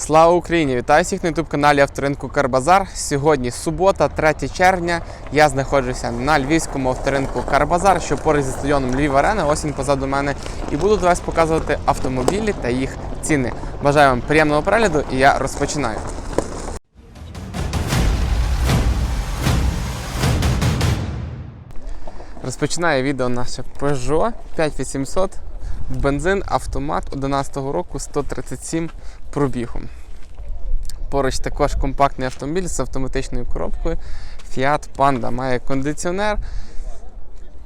Слава Україні! Вітаю всіх на youtube каналі авторинку Карбазар. Сьогодні субота, 3 червня. Я знаходжуся на львівському авторинку Карбазар, що поруч зі стадіоном Львів Арена, ось він позаду мене. І буду для вас показувати автомобілі та їх ціни. Бажаю вам приємного перегляду і я розпочинаю. Розпочинає відео наше Peugeot 5800 бензин, автомат 11 року 137 пробігом. Поруч також компактний автомобіль з автоматичною коробкою Fiat Panda. Має кондиціонер.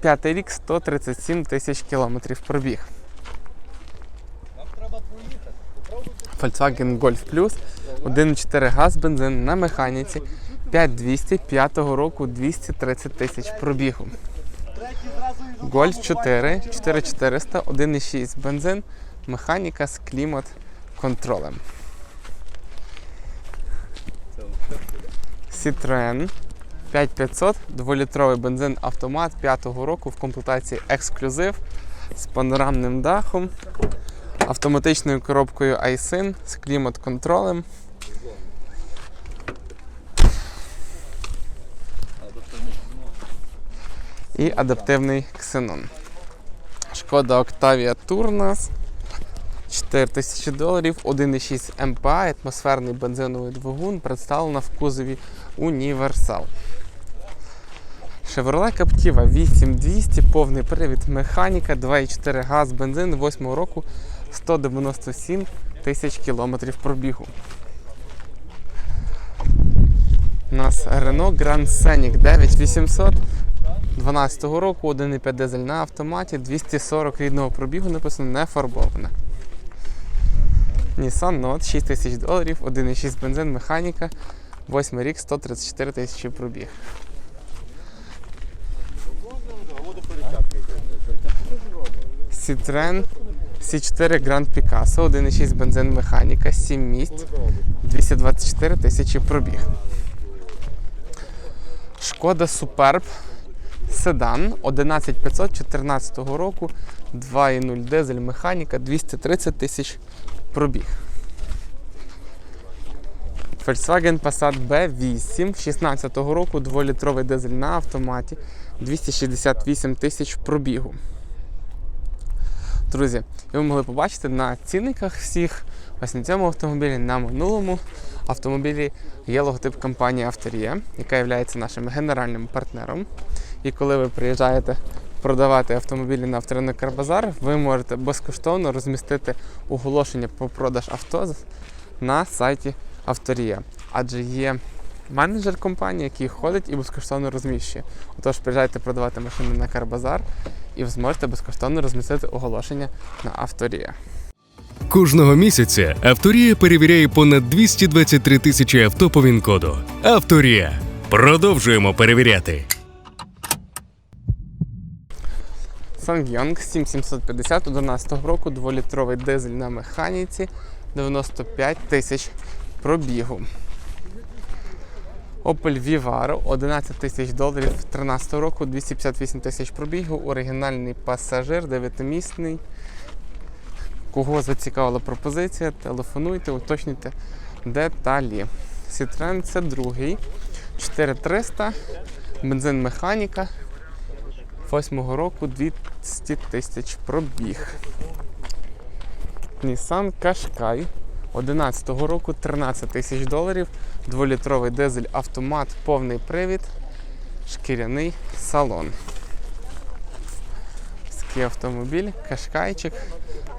П'ятий рік 137 тисяч кілометрів пробіг. Volkswagen Golf Plus 1.4 газ бензин на механіці 5200 5 року 230 тисяч пробігу. Golf 4 4400 1.6 бензин, механіка з клімат контролем. Citroen 5500, 2-літровий бензин автомат 5-го року в комплектації ексклюзив з панорамним дахом, автоматичною коробкою iSyn з клімат контролем. І адаптивний ксенон. Шкода Octavia Tour нас 4 тисячі доларів, 1,6 МПА, атмосферний бензиновий двигун, представлена в кузові Універсал. Chevrolet Captiva 8200, повний привід, механіка, 2,4 газ, бензин 8 року, 197 тисяч кілометрів пробігу. У нас Renault Grand Scenic 9800 12 року, 1,5 дизель на автоматі, 240 рідного пробігу, написано не фарбоване. Nissan Note 6 тисяч доларів, 1,6 бензин, механіка, 8 рік, 134 тисячі пробіг. Citroen C4 Grand Picasso, 1,6 бензин, механіка, 7 місць, 224 тисячі пробіг. Шкода Superb Седан 11514 року, 2,0 дизель механіка, 230 тисяч пробіг. Volkswagen Passat B8 16 року, 2-літровий дизель на автоматі, 268 тисяч пробігу. Друзі, ви могли побачити на цінниках всіх, ось на цьому автомобілі, на минулому автомобілі є логотип компанії Авторія, яка є нашим генеральним партнером. І коли ви приїжджаєте продавати автомобілі на авторинок Карбазар, ви можете безкоштовно розмістити оголошення про продаж авто на сайті Авторія. Адже є менеджер компанії, який ходить і безкоштовно розміщує. Отож, приїжджайте продавати машини на Карбазар, і ви зможете безкоштовно розмістити оголошення на Авторія. Кожного місяця Авторія перевіряє понад 223 тисячі авто по ВІН-коду. Авторія. Продовжуємо перевіряти. Ssangyong 7750 11 року, 2-літровий дизель на механіці, 95 тисяч пробігу. Opel Vivaro 11 тисяч доларів 13 року, 258 тисяч пробігу, оригінальний пасажир, 9-місний. Кого зацікавила пропозиція, телефонуйте, уточнюйте деталі. Citroen це другий, 4300, бензин механіка, 8 року 200 тисяч пробіг. Nissan Qashqai 11-го року 13 тисяч доларів, 2-літровий дизель автомат, повний привід, шкіряний салон. Такий автомобіль, кашкайчик.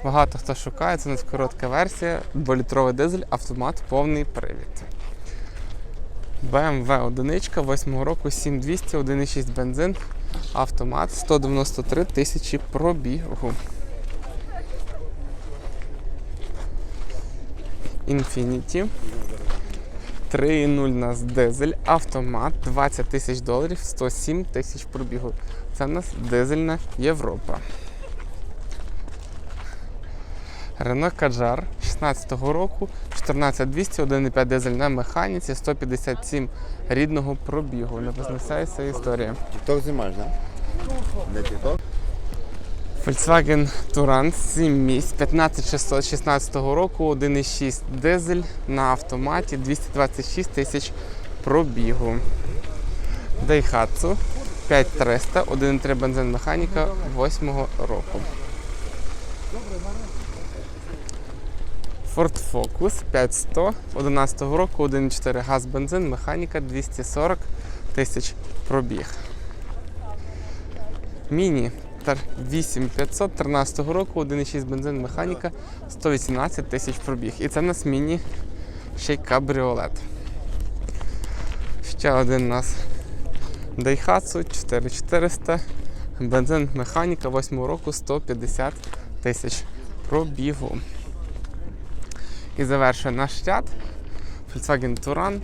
Багато хто шукає, це у нас коротка версія, 2-літровий дизель, автомат, повний привід. BMW 1 8 року 7200, 1,6 бензин, автомат 193 тисячі пробігу. Infiniti 3.0 нас дизель, автомат 20 тисяч доларів, 107 тисяч пробігу. Це в нас дизельна Європа. Renault Kadjar 16-го року, 14200, 1,5 дизель на механіці, 157 рідного пробігу. Не визначається історія. Тікток знімаєш, да? Не тікток? Volkswagen Touran 7 місць 15616 року, 1,6 дизель на автоматі, 226 тисяч пробігу. Daihatsu 5300, 1,3 бензин механіка 8 року. Ford Focus 5100, 11 року, 1,4 газ бензин, механіка 240 тисяч пробіг. Міні Тар 8500 13 року, 1,6 бензин, механіка 118 тисяч пробіг. І це в нас міні ще й кабріолет. Ще один у нас Daihatsu 4400, бензин механіка 8 року 150 тисяч пробігу. І завершує наш ряд Volkswagen Touran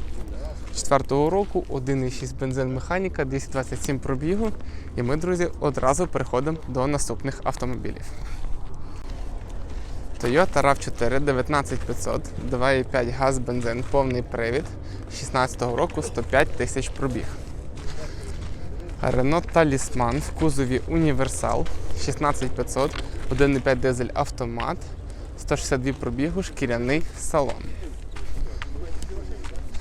4 року, 1,6 бензин механіка, 227 пробігу. І ми, друзі, одразу переходимо до наступних автомобілів. Toyota RAV4 19500, 2,5 газ бензин, повний привід 16-го року 105 тисяч пробіг. Renault Talisman в кузові Універсал 16500, 1,5 дизель автомат, 162 пробігу, шкіряний салон.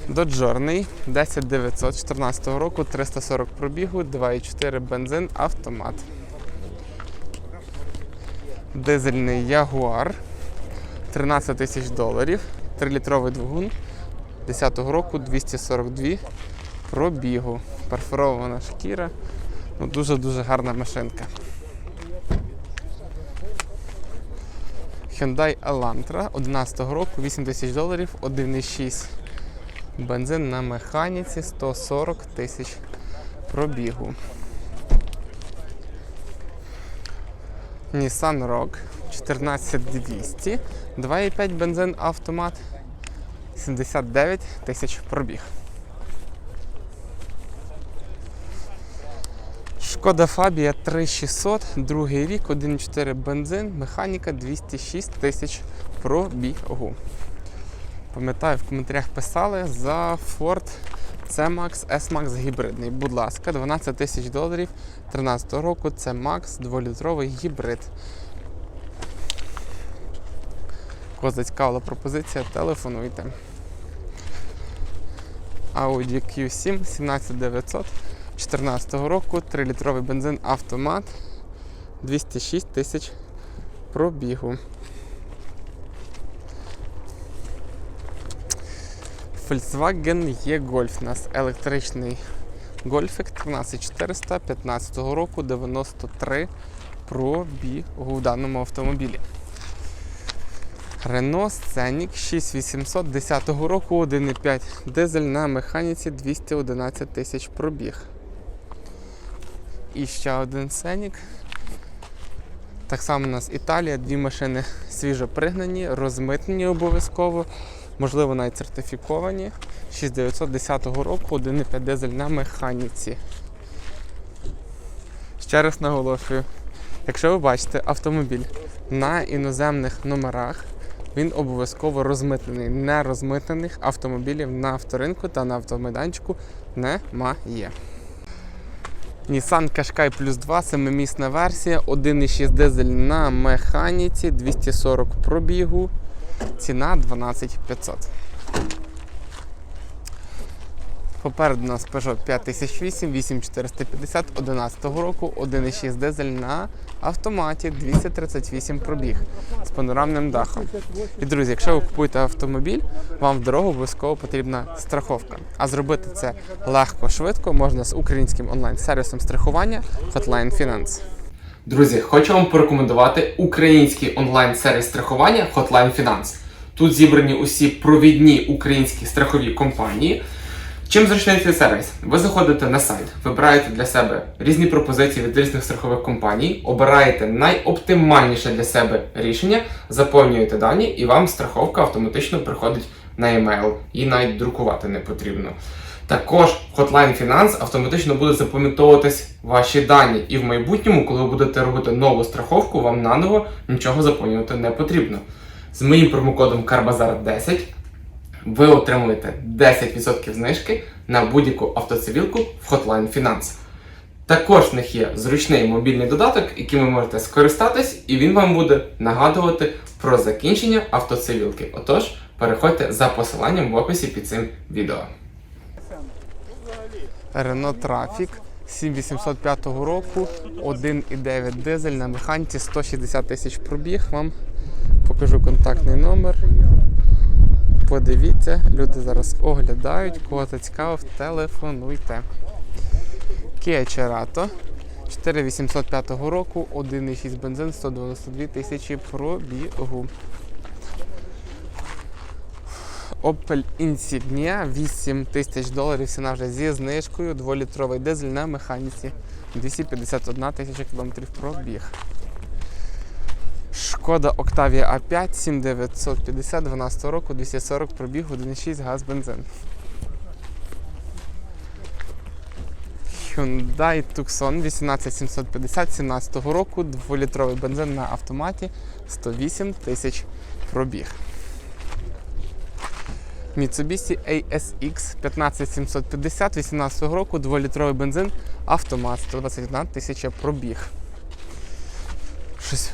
Доджорний 10900 14 року, 340 пробігу, 2,4 бензин, автомат. Дизельний Ягуар 13 тисяч доларів, 3-літровий двигун 10-го року, 242 пробігу. Перфорована шкіра. Ну, дуже-дуже гарна машинка. Hyundai Elantra 11 року, 8 тисяч доларів, 1,6 Бензин на механіці 140 тисяч пробігу. Nissan Rogue 14200, 2,5 бензин автомат, 79 тисяч пробіг. Шкода Фабія 3600, другий рік, 1,4 бензин, механіка 206 тисяч пробігу. Пам'ятаю, в коментарях писали за Ford C-Max S-Max гібридний. Будь ласка, 12 тисяч доларів 13 року C-Max 2-літровий гібрид. Кого зацікавила пропозиція, телефонуйте. Audi Q7 17900 14 року, 3-літровий бензин автомат 206 тисяч пробігу. Volkswagen E-Golf. У нас електричний гольфик 13400 15 року, 93 пробігу в даному автомобілі. Renault Scenic 6800 10 року, 1,5 дизель на механіці 211 тисяч пробіг. І ще один Scenic. Так само у нас Італія, дві машини свіжо пригнані, розмитнені обов'язково можливо навіть сертифіковані. 6910 року, 1,5 дизель на механіці. Ще раз наголошую, якщо ви бачите автомобіль на іноземних номерах, він обов'язково розмитнений. Нерозмитнених автомобілів на авторинку та на автомайданчику немає. Nissan Qashqai Plus 2, 7-місна версія, 1,6 дизель на механіці, 240 пробігу. Ціна 12500. Попереду у нас Peugeot 5008, 8450 11 року, 1,6 дизель на автоматі, 238 пробіг з панорамним дахом. І друзі, якщо ви купуєте автомобіль, вам в дорогу обов'язково потрібна страховка. А зробити це легко, швидко можна з українським онлайн-сервісом страхування Hotline Finance. Друзі, хочу вам порекомендувати український онлайн-сервіс страхування Hotline Finance. Тут зібрані усі провідні українські страхові компанії. Чим зручний цей сервіс? Ви заходите на сайт, вибираєте для себе різні пропозиції від різних страхових компаній, обираєте найоптимальніше для себе рішення, заповнюєте дані, і вам страховка автоматично приходить на емейл. І навіть друкувати не потрібно. Також Hotline Finance автоматично буде запам'ятовуватись ваші дані, і в майбутньому, коли ви будете робити нову страховку, вам наново нічого заповнювати не потрібно. З моїм промокодом CARBAZAR10 ви отримуєте 10% знижки на будь-яку автоцивілку в Hotline Finance. Також в них є зручний мобільний додаток, яким ви можете скористатись, і він вам буде нагадувати про закінчення автоцивілки. Отож, переходьте за посиланням в описі під цим відео. Renault Trafic 7805 року, 1,9 дизель на механіці 160 тисяч пробіг. Вам покажу контактний номер. Подивіться, люди зараз оглядають, кого зацікавив, телефонуйте. Kia Cerato 4805 року, 1,6 бензин, 192 тисячі пробігу. Opel Insignia 8 тисяч доларів, ціна вже зі знижкою, 2-літровий дизель на механіці, 251 тисяча кілометрів пробіг. Шкода Octavia A5 7950 12 року, 240 пробіг, 1,6 газ бензин. Hyundai Tucson 18750 17 року, 2-літровий бензин на автоматі, 108 тисяч пробіг. Mitsubishi ASX 15750 18 року, 2-літровий бензин, автомат, 121 тисяча пробіг. Щось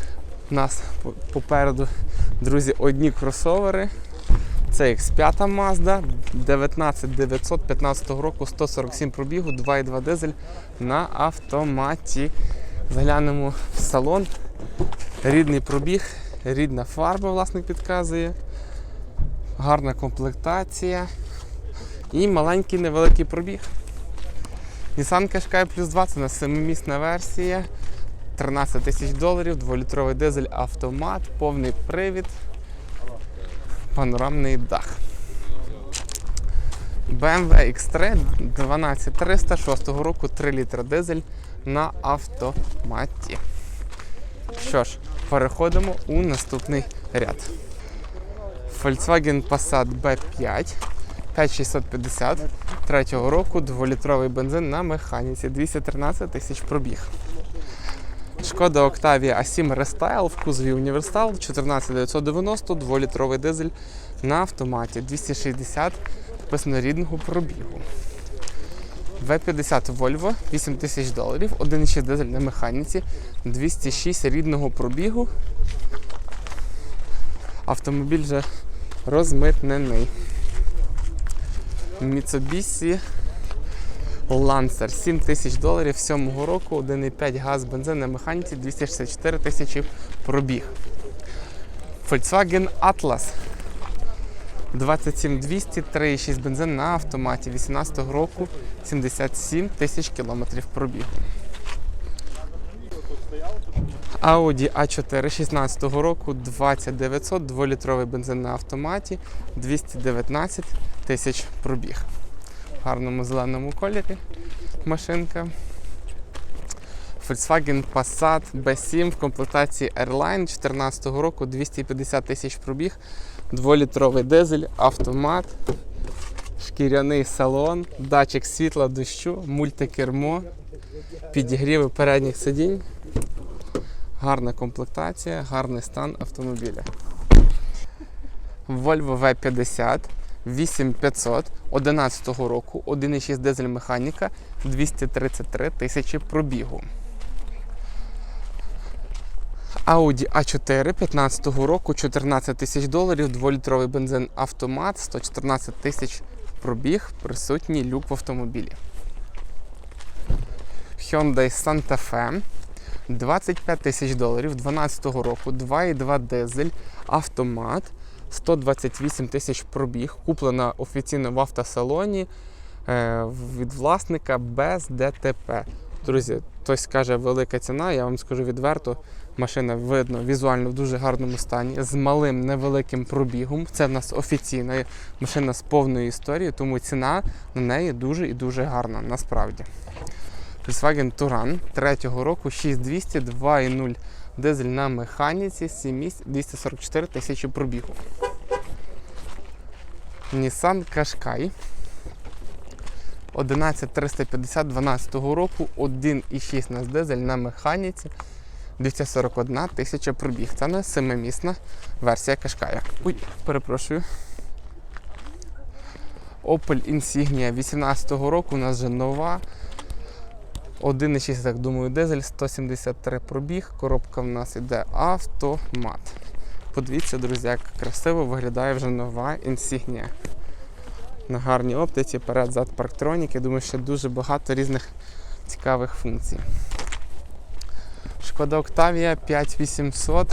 у нас попереду, друзі, одні кросовери. Це X5 Mazda 19900 15 року, 147 пробігу, 2,2 дизель на автоматі. Заглянемо в салон. Рідний пробіг, рідна фарба, власник підказує. Гарна комплектація. І маленький невеликий пробіг. Nissan Qashqai Plus 2 це на 7-місна версія. 13 тисяч доларів, 2-літровий дизель автомат, повний привід, панорамний дах. BMW X3 12300 6 року 3 літра дизель на автоматі. Що ж, переходимо у наступний ряд. Volkswagen Passat B5 5650 3 року 2-літровий бензин на механіці 213 тисяч пробіг. Шкода Octavia A7 Restyle в кузові Універсал 14990, 2-літровий дизель на автоматі 260 написано рідного пробігу. V50 Volvo 8000 доларів, 1,6 дизель на механіці, 206 рідного пробігу. Автомобіль вже розмитнений. Mitsubishi Lancer 7 тисяч доларів 7 року, 1,5 газ, бензин на механіці, 264 тисячі пробіг. Volkswagen Atlas 27200, 3,6 бензин на автоматі 18 року, 77 тисяч кілометрів пробігу. Audi A4 16 року 20900, 2-літровий бензин на автоматі, 219 тисяч пробіг. Гарному зеленому кольорі машинка. Volkswagen Passat B7 в комплектації Airline 14 року 250 тисяч пробіг, 2-літровий дизель, автомат, шкіряний салон, датчик світла дощу, мультикермо, підігріви передніх сидінь. Гарна комплектація, гарний стан автомобіля. Volvo V50 8500 11 року, 1,6 дизель механіка, 233 тисячі пробігу. Audi A4 15 року, 14 тисяч доларів, 2-літровий бензин автомат, 114 тисяч пробіг, присутній люк в автомобілі. Hyundai Santa Fe 25 тисяч доларів 12 року, 2,2 дизель, автомат, 128 тисяч пробіг, куплена офіційно в автосалоні е, від власника без ДТП. Друзі, хтось скаже велика ціна, я вам скажу відверто, машина видно візуально в дуже гарному стані, з малим невеликим пробігом. Це в нас офіційна машина з повною історією, тому ціна на неї дуже і дуже гарна насправді. Volkswagen Touran 3 року 6200 2.0 дизель на механіці 7 місць 244 тисячі пробігу. Nissan Qashqai 11350 12 року 1,6 на дизель на механіці 241 тисяча пробіг. Це не семимісна версія Qashqai. Ой, перепрошую. Opel Insignia 18 року у нас вже нова 1,6, я так думаю, дизель, 173 пробіг. Коробка в нас іде автомат. Подивіться, друзі, як красиво виглядає вже нова інсігнія. На гарній оптиці, перед зад парктроніки. Думаю, ще дуже багато різних цікавих функцій. Шкода Octavia 5800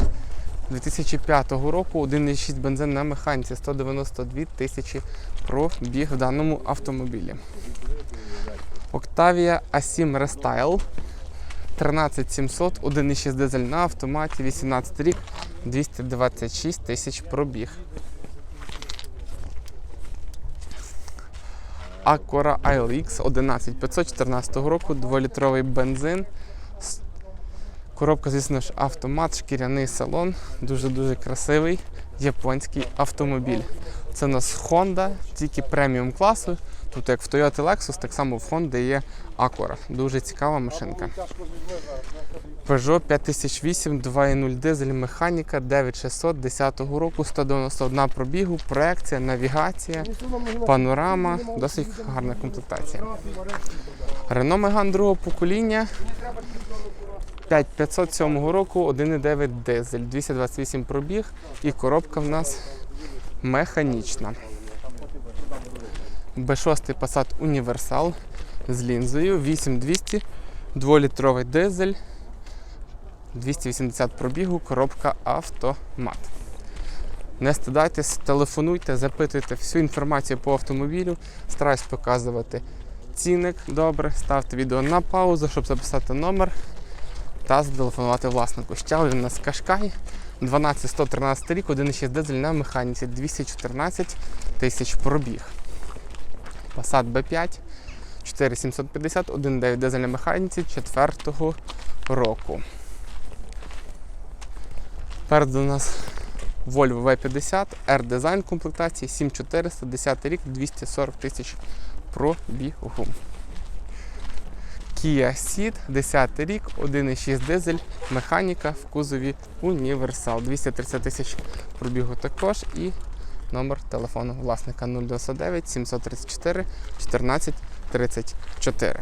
2005 року 1,6 бензин на механіці 192 тисячі пробіг в даному автомобілі. Octavia A7 Restyle 13700, 1,6 дизель на автоматі, 18 рік, 226 тисяч пробіг. Acura ILX 11514 року, 2-літровий бензин. Коробка, звісно ж, автомат, шкіряний салон, дуже-дуже красивий японський автомобіль. Це у нас Honda, тільки преміум класу. Тут як в Toyota Lexus, так само в Honda є Acura. Дуже цікава машинка. Peugeot 5008, 2.0 дизель, механіка 9600 10 року, 191 пробігу, проекція, навігація, панорама, досить гарна комплектація. Renault Megane другого покоління 5507 року, 1.9 дизель, 228 пробіг і коробка в нас механічна. B6 Passat Універсал з лінзою 8200, 2-літровий дизель, 280 пробігу, коробка автомат. Не стидайтесь, телефонуйте, запитуйте всю інформацію по автомобілю. Стараюсь показувати цінник добре. Ставте відео на паузу, щоб записати номер та зателефонувати власнику. Ще один нас Кашкай 12113 рік, 1,6 дизель на механіці, 214 тисяч пробіг. Passat B5 4750, 1,9 дизель на механіці 4 року. Перед у нас Volvo V50, R-Design комплектації 7400, 10 рік, 240 тисяч пробігу. Kia Ceed, 10 рік, 1,6 дизель, механіка в кузові Універсал. 230 тисяч пробігу також і номер телефону власника 099 734 14 34.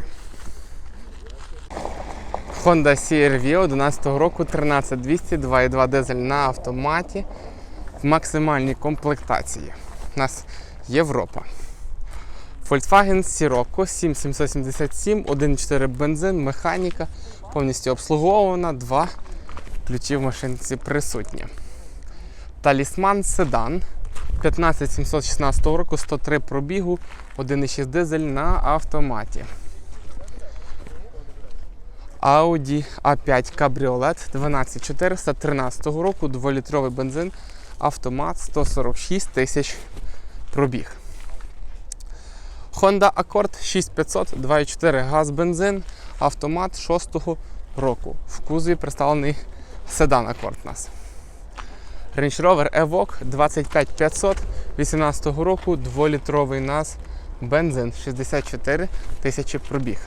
Honda CR-V 11 року 13200, 2,2 дизель на автоматі в максимальній комплектації. У нас Європа. Volkswagen Sirocco 7777, 1.4 бензин, механіка, повністю обслуговувана, два ключі в машинці присутні. Талісман Седан 15716 року, 103 пробігу, 1.6 дизель на автоматі. Audi A5 Cabriolet 12400 13 року, 2-літровий бензин, автомат 146 тисяч пробіг. Honda Accord 6500, 2.4 газ бензин, автомат 6 року. В кузові представлений седан Accord у нас. Range Rover Evoque 25500 18 року, 2-літровий нас бензин 64 тисячі пробіг.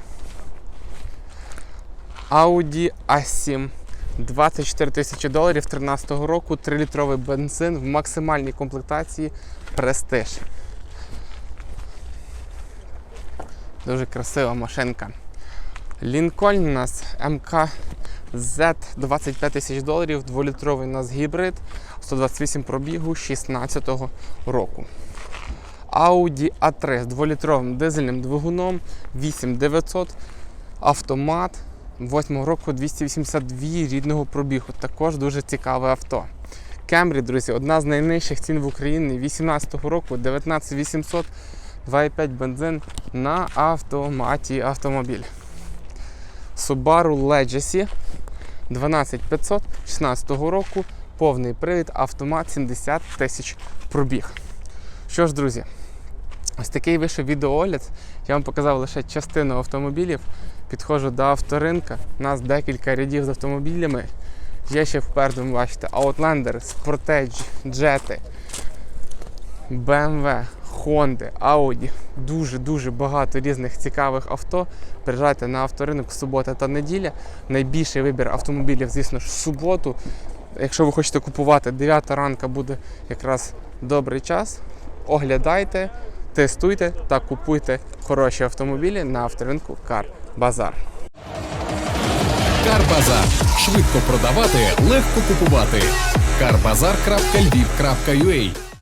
Audi A7 24 тисячі доларів 13 року, 3-літровий бензин в максимальній комплектації Prestige. Дуже красива машинка. Лінкольн у нас МКЗ 25 тисяч доларів, 2-літровий у нас гібрид, 128 пробігу 16 року. Audi A3 з 2-літровим дизельним двигуном 8900, автомат 8 року 282 рідного пробігу. Також дуже цікаве авто. Camry, друзі, одна з найнижчих цін в Україні 18 року 19800, 2,5 бензин на автоматі автомобіль. Subaru Legacy 12500 16 року, повний привід, автомат 70 тисяч пробіг. Що ж, друзі, ось такий вийшов відеоогляд. Я вам показав лише частину автомобілів. Підходжу до авторинка. У нас декілька рядів з автомобілями. Є ще впереду, ви бачите, Outlander, Sportage, Jeti, BMW, Honda, Audi. Дуже-дуже багато різних цікавих авто. Приїжджайте на авторинок субота та неділя. Найбільший вибір автомобілів, звісно ж, в суботу. Якщо ви хочете купувати, 9 ранка буде якраз добрий час. Оглядайте, тестуйте та купуйте хороші автомобілі на авторинку Car Bazaar. Карбазар. Швидко продавати, легко купувати. Карбазар.львів.ua